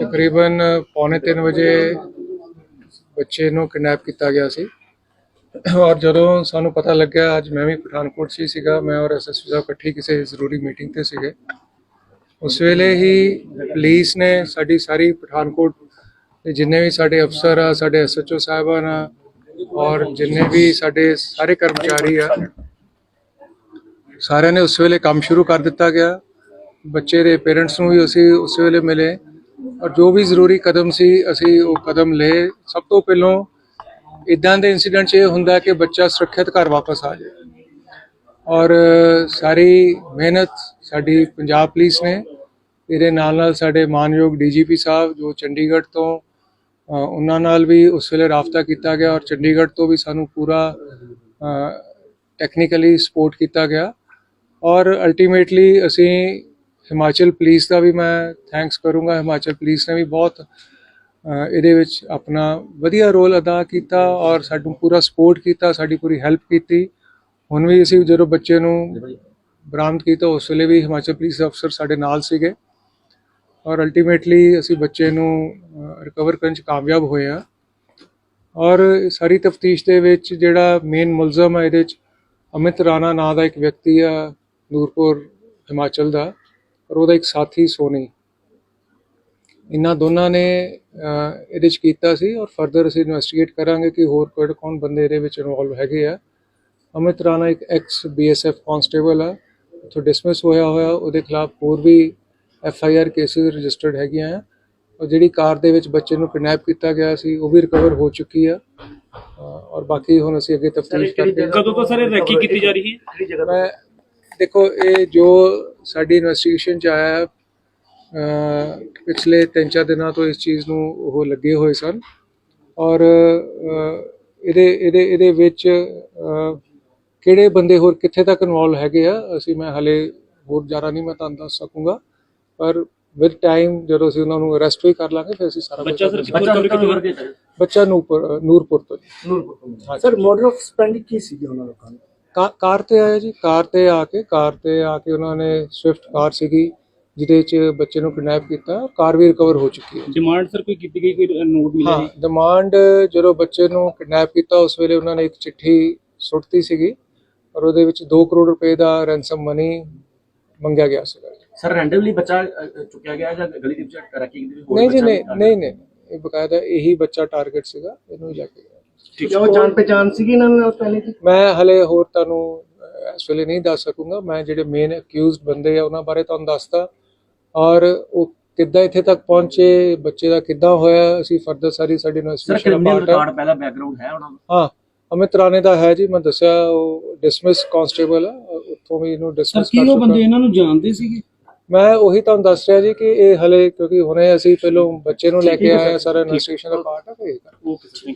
ਤਕਰੀਬਨ ਪੌਣੇ 3 ਵਜੇ ਬੱਚੇ ਨੂੰ ਕਿਡਨੈਪ ਕੀਤਾ ਗਿਆ ਸੀ। ਔਰ ਜਦੋਂ ਸਾਨੂੰ ਪਤਾ ਲੱਗਿਆ, ਅੱਜ ਮੈਂ ਵੀ ਪਠਾਨਕੋਟ 'ਚ ਹੀ ਸੀਗਾ, ਮੈਂ ਔਰ ਐਸਐਸਪੀ ਸਾਹਿਬ ਇਕੱਠੀ ਕਿਸੇ ਜ਼ਰੂਰੀ ਮੀਟਿੰਗ ਤੇ ਸੀਗੇ। ਉਸ ਵੇਲੇ ਹੀ ਪੁਲਿਸ ਨੇ ਸਾਡੀ ਸਾਰੀ ਪਠਾਨਕੋਟ ਦੇ ਜਿੰਨੇ ਵੀ ਸਾਡੇ ਅਫਸਰ ਆ, ਸਾਡੇ ਐਸਐਚਓ ਸਾਹਿਬਾਨ ਆ, ਔਰ ਜਿੰਨੇ ਵੀ ਸਾਡੇ ਸਾਰੇ ਕਰਮਚਾਰੀ ਆ, ਸਾਰਿਆਂ ਨੇ ਉਸ ਵੇਲੇ ਕੰਮ ਸ਼ੁਰੂ ਕਰ ਦਿੱਤਾ ਗਿਆ। ਬੱਚੇ ਦੇ ਪੇਰੈਂਟਸ ਨੂੰ ਵੀ ਅਸੀਂ ਉਸ ਵੇਲੇ ਮਿਲੇ। ਔਰ ਜੋ ਵੀ ਜ਼ਰੂਰੀ ਕਦਮ ਸੀ, ਅਸੀਂ ਉਹ ਕਦਮ ਲਏ। ਸਭ ਤੋਂ ਪਹਿਲਾਂ ਇਦਾਂ ਦੇ ਇਨਸੀਡੈਂਟ 'ਚ ਇਹ ਹੁੰਦਾ ਕਿ ਬੱਚਾ ਸੁਰੱਖਿਅਤ ਘਰ ਵਾਪਸ ਆ ਜਾਏ। ਔਰ ਸਾਰੀ ਮਿਹਨਤ ਸਾਡੀ ਪੰਜਾਬ ਪੁਲਿਸ ਨੇ, ਇਹਦੇ ਨਾਲ ਨਾਲ ਸਾਡੇ ਮਾਨਯੋਗ ਡੀਜੀਪੀ ਸਾਹਿਬ, ਜੋ ਚੰਡੀਗੜ੍ਹ ਤੋਂ ਉਹਨਾਂ ਨਾਲ ਵੀ ਉਸ ਵੇਲੇ ਰਾਬਤਾ ਕੀਤਾ ਗਿਆ ਔਰ ਚੰਡੀਗੜ੍ਹ ਤੋਂ ਵੀ ਸਾਨੂੰ ਪੂਰਾ ਟੈਕਨੀਕਲੀ ਸਪੋਰਟ ਕੀਤਾ ਗਿਆ। ਔਰ ਅਲਟੀਮੇਟਲੀ ਅਸੀਂ ਹਿਮਾਚਲ ਪੁਲਿਸ ਦਾ ਵੀ ਮੈਂ ਥੈਂਕਸ ਕਰੂੰਗਾ। ਹਿਮਾਚਲ ਪੁਲਿਸ ਨੇ ਵੀ ਬਹੁਤ ਇਹਦੇ ਵਿੱਚ ਆਪਣਾ ਵਧੀਆ ਰੋਲ ਅਦਾ ਕੀਤਾ ਔਰ ਸਾਨੂੰ ਪੂਰਾ ਸਪੋਰਟ ਕੀਤਾ, ਸਾਡੀ ਪੂਰੀ ਹੈਲਪ ਕੀਤੀ। ਹੁਣ ਵੀ ਅਸੀਂ ਜਦੋਂ ਬੱਚੇ ਨੂੰ ਬਰਾਮਦ ਕੀਤਾ, ਉਸ ਵੇਲੇ ਵੀ ਹਿਮਾਚਲ ਪੁਲਿਸ ਦੇ ਅਫਸਰ ਸਾਡੇ ਨਾਲ ਸੀਗੇ। ਔਰ ਅਲਟੀਮੇਟਲੀ ਅਸੀਂ ਬੱਚੇ ਨੂੰ ਰਿਕਵਰ ਕਰਨ ਚ ਕਾਮਯਾਬ ਹੋਏ ਆ ਔਰ ਸਾਰੀ ਤਫਤੀਸ਼ ਦੇ ਵਿੱਚ ਜਿਹੜਾ ਮੇਨ ਮੁਲਜ਼ਮ ਹੈ, ਇਹਦੇ ਚ ਅਮਿਤ ਰਾਣਾ ਨਾਂ ਦਾ ਇੱਕ ਵਿਅਕਤੀ ਆ, ਨੂਰਪੁਰ, ਹਿਮਾਚਲ ਦਾ। ਔਰ ਉਹਦਾ ਇੱਕ ਸਾਥੀ ਸੋਨੀ। ਇਹਨਾਂ ਦੋਨਾਂ ਨੇ ਇਹਦੇ ਚ ਕੀਤਾ ਸੀ ਔਰ ਫਰਦਰ ਅਸੀਂ ਇਨਵੈਸਟੀਗੇਟ ਕਰਾਂਗੇ ਕਿ ਹੋਰ ਕਿਹੜੇ ਕੌਣ ਬੰਦੇ ਇਹਦੇ ਵਿੱਚ ਇਨਵੋਲਵ ਹੈਗੇ ਆ। ਅਮਿਤ ਰਾਣਾ ਇੱਕ ਐਕਸ ਬੀਐਸਐਫ ਕਾਂਸਟੇਬਲ ਆ ਉੱਥੋਂ ਡਿਸਮਿਸ ਹੋਇਆ ਹੋਇਆ ਉਹਦੇ ਖਿਲਾਫ ਹੋਰ ਵੀ F I R cases registered ਹੈਗੀਆਂ ਆ। ਔਰ ਜਿਹੜੀ ਕਾਰ ਦੇ ਵਿੱਚ ਬੱਚੇ ਨੂੰ ਕਿਡਨੈਪ ਕੀਤਾ ਗਿਆ ਸੀ ਉਹ ਵੀ ਰਿਕਵਰ ਹੋ ਚੁੱਕੀ ਆ। ਔਰ ਬਾਕੀ ਹੁਣ ਅਸੀਂ ਅੱਗੇ ਤਫਤੀਸ਼ ਕਰਕੇ ਕਦੋਂ ਤੋਂ ਸਰ ਇਹ ਰੈਕੀ ਕੀਤੀ ਜਾ ਰਹੀ ਹੈ? ਮੈਂ ਦੇਖੋ ਇਹ ਜੋ ਸਾਡੀ ਇਨਵੈਸਟੀਗੇਸ਼ਨ ਚ ਆਇਆ ਹੈ, ਪਿਛਲੇ 3-4 ਦਿਨਾਂ ਤੋਂ ਇਸ ਚੀਜ਼ ਨੂੰ ਉਹ ਲੱਗੇ ਹੋਏ ਸਨ ਔਰ ਇਹਦੇ ਇਹਦੇ ਇਹਦੇ ਵਿੱਚ ਕਿਹੜੇ ਬੰਦੇ ਹੋਰ ਕਿੱਥੇ ਤੱਕ ਇਨਵੋਲਵ ਹੈਗੇ ਆ ਅਸੀਂ ਮੈਂ ਹਲੇ ਹੋਰ ਜ਼ਿਆਦਾ ਨਹੀਂ ਮੈਂ ਤੁਹਾਨੂੰ ਦੱਸ ਸਕੂੰਗਾ। ਪਰ ਵਿਦ ਟਾਈਮ ਜਦੋਂ ਅਸੀਂ ਉਹਨਾਂ ਨੂੰ ਅਰੈਸਟ ਵੀ ਕਰ ਲਾਂਗੇ ਫਿਰ ਅਸੀਂ ਸਾਰਾ ਬੱਚਾ ਸਰ ਕਿੱਥੋਂ ਕਿੱਥੋਂ ਬੱਚਾ ਨੂਰਪੁਰ ਨੂਰਪੁਰ ਤੋਂ ਜੀ। ਸਰ ਮੋਡਲ ਆਫ ਸਪੈਂਡਿੰਗ ਕੀ ਸੀਗੀ ਉਹਨਾਂ ਲੋਕਾਂ ਦੀ। ਕਾ- ਕਾਰ ਤੇ ਆਇਆ ਜੀ ਕਾਰ ਤੇ ਆ ਕੇ ਕਾਰ ਤੇ ਆ ਕੇ ਉਹਨਾਂ ਨੇ ਸਵਿਫਟ ਕਾਰ ਸੀਗੀ ਜਿਹਦੇ ਚ ਬੱਚੇ ਨੂੰ ਕਿਡਨੈਪ ਕੀਤਾ ਕਾਰ ਵੀ ਰਿਕਵਰ ਹੋ ਚੁੱਕੀ ਹੈ ਡਿਮਾਂਡ ਸਰ ਕੋਈ ਕੀਤੀ ਗਈ ਕੋਈ ਨੋਟ ਮਿਲਿਆ ਹਾਂ ਡਿਮਾਂਡ ਜਦੋਂ ਬੱਚੇ ਨੂੰ ਕਿਡਨੈਪ ਕੀਤਾ ਉਸ ਵੇਲੇ ਉਹਨਾਂ ਨੇ ਇੱਕ ਚਿੱਠੀ ਸੁੱਟਤੀ ਸੀਗੀ ਔਰ ਉਹਦੇ ਵਿੱਚ 2 ਕਰੋੜ ਰੁਪਏ ਦਾ ਰੈਂਸਮ ਮਨੀ ਮੰਗਿਆ ਗਿਆ ਸੀਗਾ ਸਰ ਰੈਂਡਮਲੀ ਬੱਚਾ ਅ, ਅ, ਚੁੱਕਿਆ ਗਿਆ ਜਾਂ ਗਲੀ ਦੇ ਵਿੱਚ ਰੈਕਿੰਗ ਦੇ ਵਿੱਚ ਹੋਰ ਨਹੀਂ ਜੀ ਬੱਚਾ ਨਹੀਂ ਵੀ ਨਹੀਂ ਨਹੀਂ ਇਹ ਬਕਾਇਦਾ ਇਹੀ ਬੱਚਾ ਟਾਰਗੇਟ ਸੀਗਾ ਇਹਨੂੰ ਹੀ ਲੈ ਕੇ ਕੀ ਉਹ ਜਾਣ ਪਛਾਣ ਸੀਗੀ ਇਹਨਾਂ ਨਾਲ ਪਹਿਲੇ ਦੀ ਮੈਂ ਹਲੇ ਹੋਰ ਤੁਹਾਨੂੰ ਇਸ ਵੇਲੇ ਨਹੀਂ ਦੱਸ ਸਕੂੰਗਾ। ਮੈਂ ਜਿਹੜੇ ਮੇਨ ਅਕਿਊਜ਼ਡ ਬੰਦੇ ਆ ਉਹਨਾਂ ਬਾਰੇ ਤੁਹਾਨੂੰ ਦੱਸਦਾ। ਔਰ ਉਹ ਕਿੱਦਾਂ ਇੱਥੇ ਤੱਕ ਪਹੁੰਚੇ ਬੱਚੇ ਦਾ ਕਿੱਦਾਂ ਹੋਇਆ ਅਸੀਂ ਫਰਦਰ ਸਾਰੀ ਸਾਡੀ ਇਨਵੈਸਟੀਗੇਸ਼ਨ ਪਾਰਟ ਹੈ ਰਿਕਾਰਡ ਪਹਿਲਾ ਬੈਕਗ੍ਰਾਉਂਡ ਹੈ ਉਹਨਾਂ ਦਾ? ਹਾਂ ਅਮਿਤ ਰਾਣੇ ਦਾ ਹੈ ਜੀ ਮੈਂ ਦੱਸਿਆ ਉਹ ਡਿਸਮਿਸ ਕਾਂਸਟੇਬਲ ਆ ਉੱਥੋਂ ਵੀ ਇਹਨੂੰ ਸਰ ਡਿਸਮਿਸ ਕੀ ਕਰ ਉਹ ਬੰਦੇ ਚੁੱਕਾ ਇਹਨਾਂ ਨੂੰ ਜਾਣਦੇ ਸੀਗੇ? ਮੈਂ ਉਹੀ ਤੁਹਾਨੂੰ ਦੱਸ ਰਿਹਾ ਜੀ ਕਿ ਇਹ ਹਲੇ ਕਿਉਂਕਿ ਹੁਣੇ ਅਸੀਂ ਪਹਿਲੋਂ ਬੱਚੇ ਨੂੰ ਲੈ ਕੇ ਆਏ ਆ ਸਾਰਾ ਇਨਵੈਸਟੀਗੇਸ਼ਨ ਦਾ ਪਾਰਟ ਹੈ ਓਕੇ ਸਰ